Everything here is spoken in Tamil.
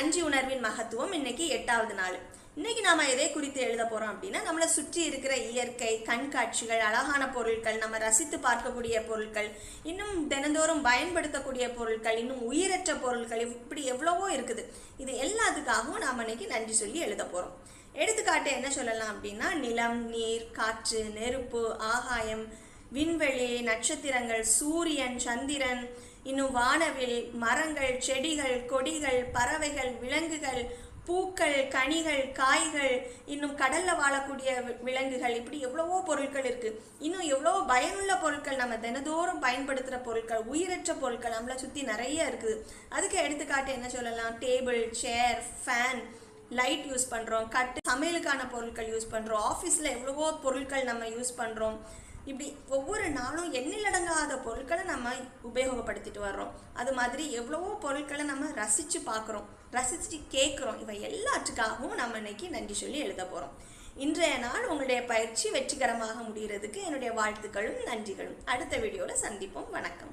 நன்றி உணர்வின் மகத்துவம் இன்னைக்கு எட்டாவது நாள். இன்னைக்கு நாம எதை குறித்து எழுத போறோம் அப்படின்னா நம்மளை சுற்றி இருக்கிற இயற்கை கண்காட்சிகள் அழகான பொருட்கள் நம்ம ரசித்து பார்க்கக்கூடிய பொருட்கள் இன்னும் தினந்தோறும் பயன்படுத்தக்கூடிய பொருட்கள் இன்னும் உயிரற்ற பொருட்கள் இப்படி எவ்வளவோ இருக்குது. இது எல்லாத்துக்காகவும் நாம இன்னைக்கு நன்றி சொல்லி எழுத போறோம். எடுத்துக்காட்டு என்ன சொல்லலாம் அப்படின்னா நிலம் நீர் காற்று நெருப்பு ஆகாயம் விண்வெளி நட்சத்திரங்கள் சூரியன் சந்திரன் இன்னும் வானவில் மரங்கள் செடிகள் கொடிகள் பறவைகள் விலங்குகள் பூக்கள் கனிகள் காய்கள் இன்னும் கடல்ல வாழக்கூடிய விலங்குகள் இப்படி எவ்வளவோ பொருட்கள் இருக்கு. இன்னும் எவ்வளவோ பயனுள்ள பொருட்கள் நம்ம தினதோறும் பயன்படுத்துகிற பொருட்கள் உயிரற்ற பொருட்கள் நம்மளை சுத்தி நிறைய இருக்குது. அதுக்கு எடுத்துக்காட்டு என்ன சொல்லலாம்? Table chair fan light use பண்ணுறோம் கட்டு சமையலுக்கான பொருட்கள் யூஸ் பண்ணுறோம் ஆஃபீஸில் எவ்வளவோ பொருட்கள் நம்ம யூஸ் பண்ணுறோம் இப்படி ஒவ்வொரு நாளும் எண்ணிலடங்காத பொருட்களை நம்ம உபயோகப்படுத்திட்டு வர்றோம். அது மாதிரி எவ்வளவோ பொருட்களை நம்ம ரசித்து பார்க்குறோம். ரசித்து கேட்குறோம். இவை எல்லாத்துக்காகவும் நம்ம இன்னைக்கு நன்றி சொல்லி எழுத போகிறோம் இன்றைய நாள் உங்களுடைய பயிற்சி வெற்றிகரமாக முடிகிறதுக்கு என்னுடைய வாழ்த்துக்களும் நன்றிகளும். அடுத்த வீடியோவில் சந்திப்போம். வணக்கம்.